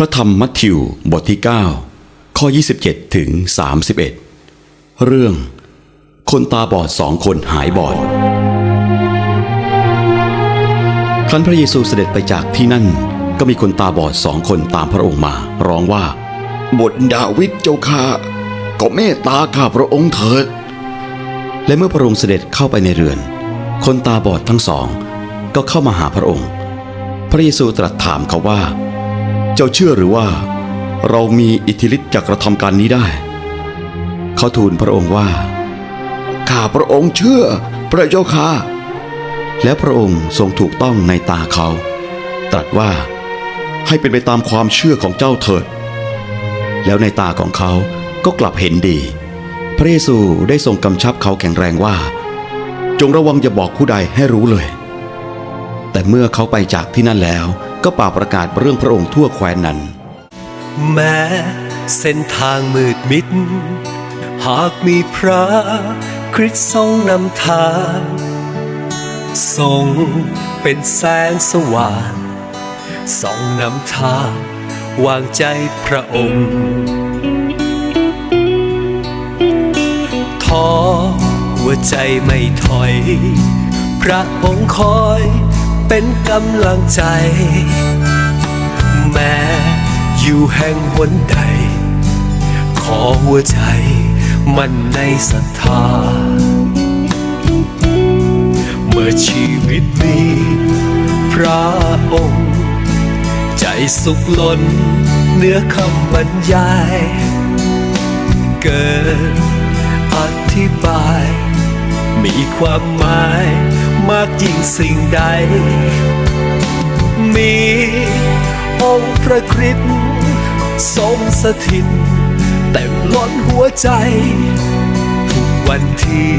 พระธรรมมัทธิวบทที่ 9 ข้อ 27 ถึง 31 เรื่อง คนตาบอดสองคนหายบอด ครั้นพระเยซูเสด็จไปจากที่นั่น ก็มีคนตาบอดสองคนตามพระองค์มา ร้องว่า บทดาวิดเจ้าข้าก็เมตตาข้าพระองค์เถิด และเมื่อพระองค์เสด็จเข้าไปในเรือน คนตาบอดทั้งสอง ก็เข้ามาหาพระองค์ พระเยซูตรัสถามเขาว่า เจ้าเชื่อหรือว่า เรามีอิทธิฤทธิ์จะกระทำการนี้ได้ เขาทูลพระองค์ว่า ข้าพระองค์เชื่อพระเจ้าข้าแล้วพระองค์ทรงถูกต้องในตาเขา ตรัสว่าให้เป็นไปตามความเชื่อของเจ้าเถิด แล้วในตาของเขาก็กลับเห็นดี พระเยซูได้ทรงกำชับเขาแข็งแรงว่า จงระวังอย่าบอกผู้ใดให้รู้เลย แต่เมื่อเขาไปจากที่นั่นแล้ว ก็ป่าประกาศเรื่องพระองค์ทั่วแคว้นนั้น แม้เส้นทางมืดมิด หากมีพระคริสต์ทรงนำทางทรงเป็นแสงสว่างส่องนำทางวางใจพระองค์ท้อหัวใจไม่ถอย พระองค์คอย เป็นกำลังใจ แม้อยู่แห่งหนใด ขอหัวใจมันในศรัทธา เมื่อชีวิตมีพระองค์ ใจสุขล้นเนื้อคำบรรยาย เกินอธิบาย มีความหมายมากยิ่งสิ่งใด มี องค์พระคริสต์ทรงสถิตเต็มล้นหัวใจ ทุกวันที่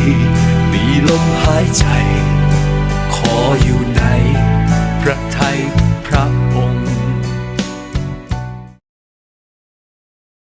มีลมหายใจ